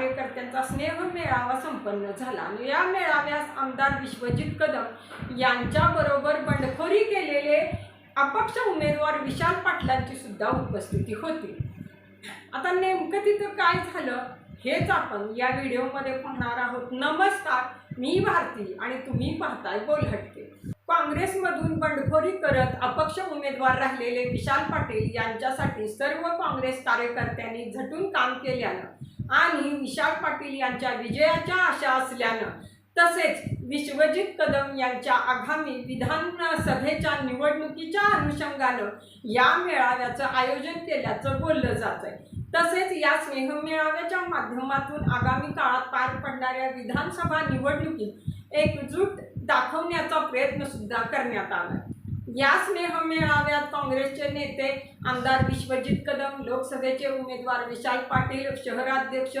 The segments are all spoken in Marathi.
कार्यकर्त्यांचा स्नेह मेळावा संपन्न झाला. आणि या मेळाव्यास आमदार विश्वजित कदम यांच्याबरोबर बंडखोरी केलेले अपक्ष उमेदवार विशाल पाटलांची सुद्धा उपस्थिती होती. आता नेमकं तिथं काय झालं हेच आपण या व्हिडिओमध्ये पाहणार आहोत. नमस्कार मी भारती आणि तुम्ही पाहताय बोलहटके. काँग्रेसमधून बंडखोरी करत अपक्ष उमेदवार राहिलेले विशाल पाटील यांच्यासाठी सर्व काँग्रेस कार्यकर्त्यांनी झटून काम केल्यानं आणि विशाल पाटील यांच्या विजयाच्या आशा असल्यानं तसेच विश्वजित कदम यांच्या आगामी विधानसभेच्या निवडणुकीच्या अनुषंगानं या मेळाव्याचं आयोजन केल्याचं बोललं जात आहे तसेच या स्नेहमेळाव्याच्या माध्यमातून आगामी काळात पार पडणाऱ्या विधानसभा निवडणुकीत एकजूट दाखवण्याचा प्रयत्न सुद्धा करण्यात आला या स्नेहमेळाव्यात काँग्रेसचे नेते आमदार विश्वजित कदम लोकसभेचे उमेदवार विशाल पाटील शहराध्यक्ष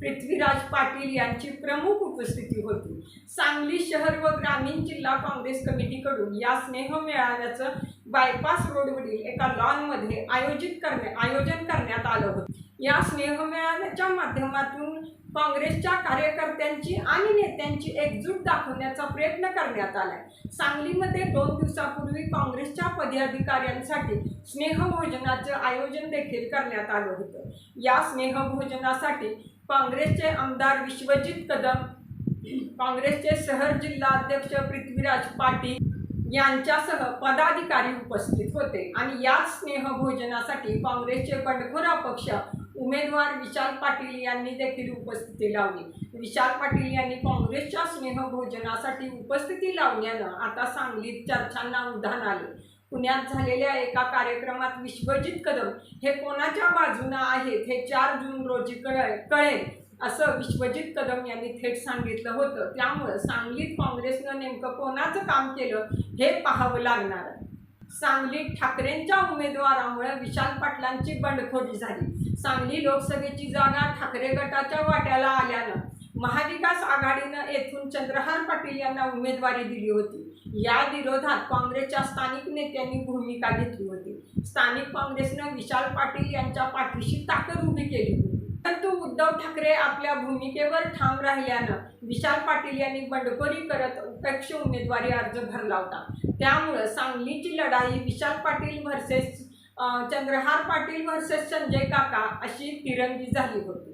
पृथ्वीराज पाटील यांची प्रमुख उपस्थिती होती. सांगली शहर व ग्रामीण जिल्हा काँग्रेस कमिटीकडून या स्नेह मेळाव्याचं बायपास रोडवरील एका लॉनमध्ये आयोजित करणे आयोजन करण्यात आलं होतं. या स्नेहमेळाव्याच्या माध्यमातून काँग्रेसच्या कार्यकर्त्यांची आणि नेत्यांची एकजूट दाखवण्याचा प्रयत्न करण्यात आलाय. सांगलीमध्ये दोन दिवसापूर्वी काँग्रेसच्या पदाधिकाऱ्यांसाठी स्नेहभोजनाचं आयोजन देखील करण्यात आलं होतं. या स्नेहभोजनासाठी काँग्रेसचे आमदार विश्वजित कदम काँग्रेसचे शहर जिल्हा अध्यक्ष पृथ्वीराज पाटील यांच्यासह पदाधिकारी उपस्थित होते आणि याच स्नेहभोजनासाठी काँग्रेसचे बंडखोर पक्ष उमेदवार विशाल पाटील यांनी देखील उपस्थिती लावली. विशाल पाटील यांनी काँग्रेसच्या स्नेहभोजनासाठी उपस्थिती लावल्यानं आता सांगलीत चर्चांना उधाण आले. पुण्यात झालेल्या एका कार्यक्रमात विश्वजित कदम हे कोणाच्या बाजूनं आहेत हे चार जून रोजी कळे कळेल असं विश्वजित कदम यांनी थेट सांगितलं होतं. त्यामुळं सांगलीत काँग्रेसनं नेमकं कोणाचं काम केलं हे पाहावं लागणार. सांगलीत ठाकरेंच्या उमेदवारामुळे विशाल पाटलांची बंडखोरी झाली. सांगली लोकसभेची जागा ठाकरे गटाच्या वाट्याला आल्यानं महाविकास आघाडीनं येथून चंद्रहार पाटील यांना उमेदवारी दिली होती. या विरोधात काँग्रेसच्या स्थानिक नेत्यांनी भूमिका घेतली होती. स्थानिक काँग्रेसनं विशाल पाटील यांच्या पाठीशी ताकद उभी केली होती. परंतु उद्धव ठाकरे आपल्या भूमिकेवर ठाम राहिल्यानं विशाल पाटील यांनी बंडखोरी करत अपेक्ष उमेदवारी अर्ज भरला होता. त्यामुळं सांगलीची लढाई विशाल पाटील व्हर्सेस चंद्रहार पाटील वर्सेस संजय काका अशी तिरंगी झाली होती.